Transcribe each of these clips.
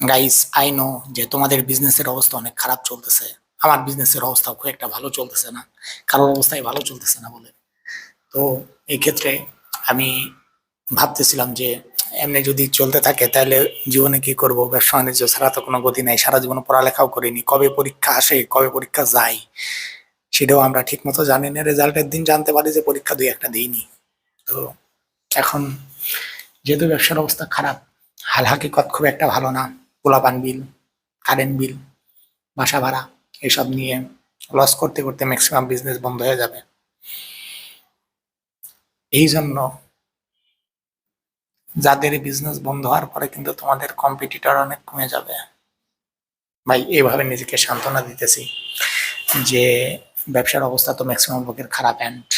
Guys I know যে তোমাদের বিজনেসের অবস্থা অনেক খারাপ চলতেছে। আমার বিজনেসের অবস্থা খুব একটা ভালো চলতেছে না। কারোর অবস্থাই ভালো চলতেছে না বলে। তো এই ক্ষেত্রে আমি ভাবতেছিলাম যে, এমনি যদি চলতে থাকে, তাহলে জীবনে কি করব? ব্যবসা বাণিজ্য ছাড়া তো কোনো গতি নাই। সারা জীবন পড়ালেখাও করিনি। কবে পরীক্ষা আসে, কবে পরীক্ষা যায়, সেটাও আমরা ঠিক মতো জানি না। রেজাল্টের দিন জানতে পারি যে পরীক্ষা দুই একটা দিইনি। তো এখন যেহেতু ব্যবসার অবস্থা খারাপ হাল হাকিকত খুব একটা ভালো না। পোলাপান বিল কারেন্ট বিল বাসা ভাড়া এসব নিয়ে লস করতে করতে ম্যাক্সিমাম বিজনেস বন্ধ হয়ে যাবে। এই জন্য যাদের বিজনেস বন্ধ হওয়ার পরে কিন্তু তোমাদের কম্পিটিটর অনেক কমে যাবে। ভাই এইভাবে নিজেকে সান্ত্বনা দিতেছি যে ব্যবসার অবস্থা তো ম্যাক্সিমাম লোকের খারাপ and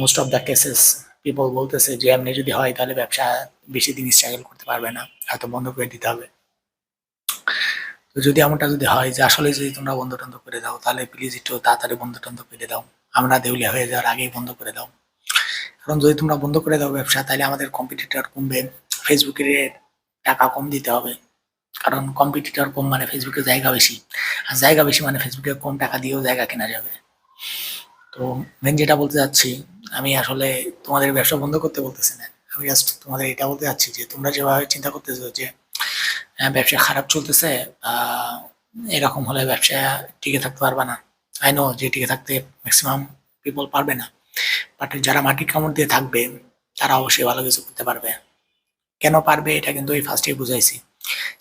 most of the cases people বলতেছে যে, এমনি যদি হয় তাহলে ব্যবসা বেশি দিন স্ট্রাগল করতে পারবে না, হয়তো বন্ধ করে দিতে হবে। যদি এমনটা যদি হয় যে আসলে যদি তোমরা বন্ধ টন্ধ করে দাও, তাহলে প্লিজ একটু তাড়াতাড়ি বন্ধ টন্ধ করে দাও। আমরা দেউলিয়া হয়ে যাওয়ার আগেই বন্ধ করে দাও। কারণ যদি তোমরা বন্ধ করে দাও ব্যবসা, তাহলে আমাদের কম্পিটিটর কমবে। ফেসবুকের টাকা কম দিতে হবে। কারণ কম্পিটিটর কম মানে ফেসবুকে জায়গা বেশি। আর জায়গা বেশি মানে ফেসবুকে কম টাকা দিয়েও জায়গা কেনা যাবে। তো মেন যেটা বলতে যাচ্ছি আমি আসলে তোমাদের ব্যবসা বন্ধ করতে বলতেছি না। আমি জাস্ট তোমাদের এটা বলতে যাচ্ছি যে তোমরা যেভাবে চিন্তা করতেছো যে ব্যবসা খারাপ চলতেছে এরকম হলে ব্যবসা টিকে থাকতে পারবে না। আই নো যে টিকে থাকতে ম্যাক্সিমাম পিপল পারবে না। বাট যারা মাটির কামড় দিয়ে থাকবে, তারা অবশ্যই ভালো কিছু করতে পারবে। কেন পারবে, এটা কিন্তু এই ফার্স্টেই বুঝাইছি।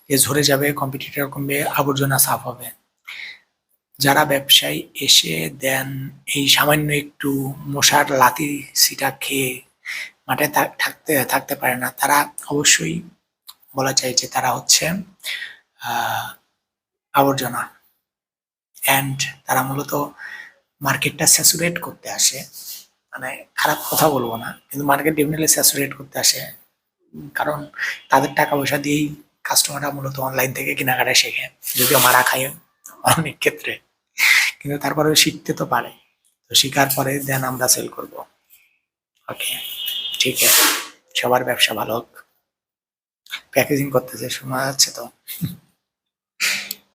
যে ঝরে যাবে কম্পিটিটর কমবে, আবর্জনা সাফ হবে। যারা ব্যবসায়ী এসে দেন এই সামান্য একটু মশার লাতি সিটা খেয়ে মাঠে থাক- থাকতে থাকতে পারে না, তারা অবশ্যই বলা যায় যে তারা হচ্ছে আবর্জনা। অ্যান্ড তারা মূলত মার্কেটটা স্যাচুরেট করতে আসে। মানে খারাপ কথা বলব না, কিন্তু মার্কেট ডেফিনেটলি স্যাচুরেট করতে আসে। কারণ তাদের টাকা পয়সা দিয়েই কাস্টমাররা মূলত অনলাইন থেকে কেনাকাটা শেখে। যদিও মারা খায় অনেক ক্ষেত্রে। কিন্তু তারপরে শিখতে তো পারে। তো শেখার পরে দেন আমরা সেল করব। ওকে ঠিক আছে। সবার ব্যবসা ভালো হোক। প্যাকেজিং করতে যে সময় আছে তো।